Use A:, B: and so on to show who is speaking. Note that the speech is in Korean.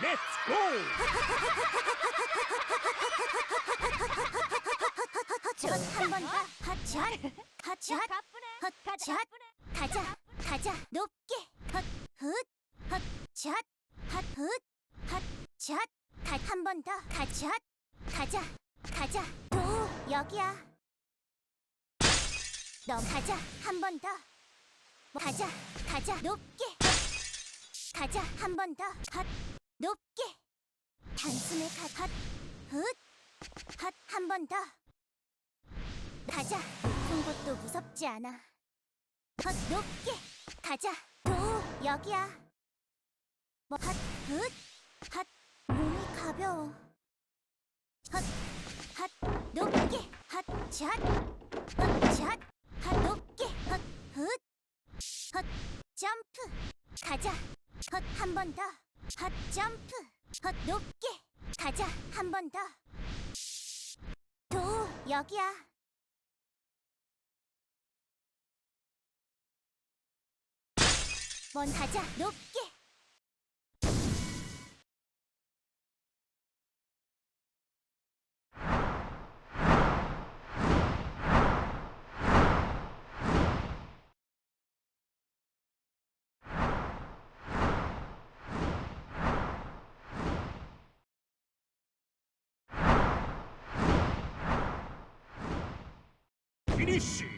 A: 렛츠 고!
B: 헛한번 더. 헛샷. 헛샷. 헛샷. 가자. 가자. 높게. 헛 훗. 헛샷. 헛 훗. 헛샷. 갓한번 더. 갓샷. 가자. 가자. 도 여기야. 너 가자. 한 번 더. 가자. 가자. 높게. 가자. 한 번 더. 헛. 높게. 단숨에 갓. 헛. 훗. 헛. 한 번 더. 가자. 높은 곳도 무섭지 않아. 헛 높게 가자. 도 여기야. 뭐 헛, 훗, 헛 몸이 가벼워. 헛, 헛 높게 헛 샷, 헛 샷, 헛 높게 헛 훗, 헛 점프 가자. 헛 한 번 더. 헛 점프 헛 높게 가자. 한 번 더. 도 여기야. 먼 가자 높게
A: finish!